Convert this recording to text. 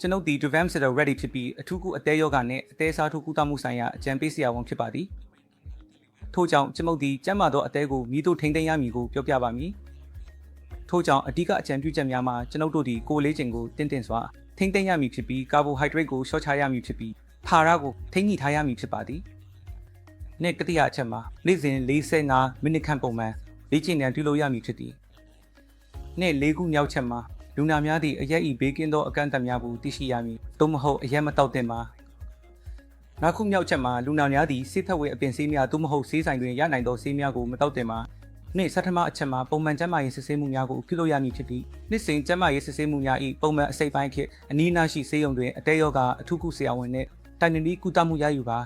ကျွန်ုပ်ဒီ Devamp Sitter Ready ဖြစ်ပြီးအထူးကုအသေးယောဂနဲ့အသေးစားထုကုသမှုဆိုင်ရာအကြံပေးဆရာဝန်ဖြစ်ပါသည်ထို့ကြောင့်ကျွန်ုပ်ဒီကျန်းမာသောအသေးကိုမိတို့ထိန်းသိမ်းရမည်ကိုပြောပြပါမည်ထို့ကြောင့်အဓိကအကြံပြုချက်များမှာကျွန်ုပ်တို့ဒီကိုယ်လေးကျင်ကိုတင့်တင့်စွာထိန်းသိမ်းရမည်ဖြစ်ပြီးကာဘိုဟိုက်ဒရိတ်ကိုရှော့ချရမည်ဖြစ်ပြီးဖာရကိုထိန်းညှိထားရမည်ဖြစ်ပါသည်နေ့ကတိယအချက်မှာနေ့စဉ်45မိနစ်ခန့်ပုံမှန်လေ့ကျင့်ရန်ပြုလုပ်ရမည်ဖြစ်သည်နေ့၄ခုမြောက်ချက်မှာ လူနာများသည့်အရက်ဤဘေးကင်းသောအကန့်အသတ်များကိုသိရှိရမည်သို့မဟုတ်အရက်မတောက်သင့်ပါနောက်ခုမြောက်ချက်မှာလူနာများသည့်ဆေးဖက်ဝေအပင်ဆေးများသို့မဟုတ်ဆေးဆိုင်တွင်ရနိုင်သောဆေးများကိုမတောက်သင့်ပါနေ့ဆဋ္ဌမအချက်မှာပုံမှန်ကျန်းမာရေးစစ်ဆေးမှုများကိုပြုလုပ်ရမည်ဖြစ်ပြီးနေ့စဉ်ကျန်းမာရေးစစ်ဆေးမှုများ၏ပုံမှန်အစိပ်ပိုင်းခေတ်အနည်းအနားရှိဆေးရုံတွင်အတဲယောဂအထူးကုဆရာဝန်နှင့်တိုင်နနီကုသမှုရယူပါ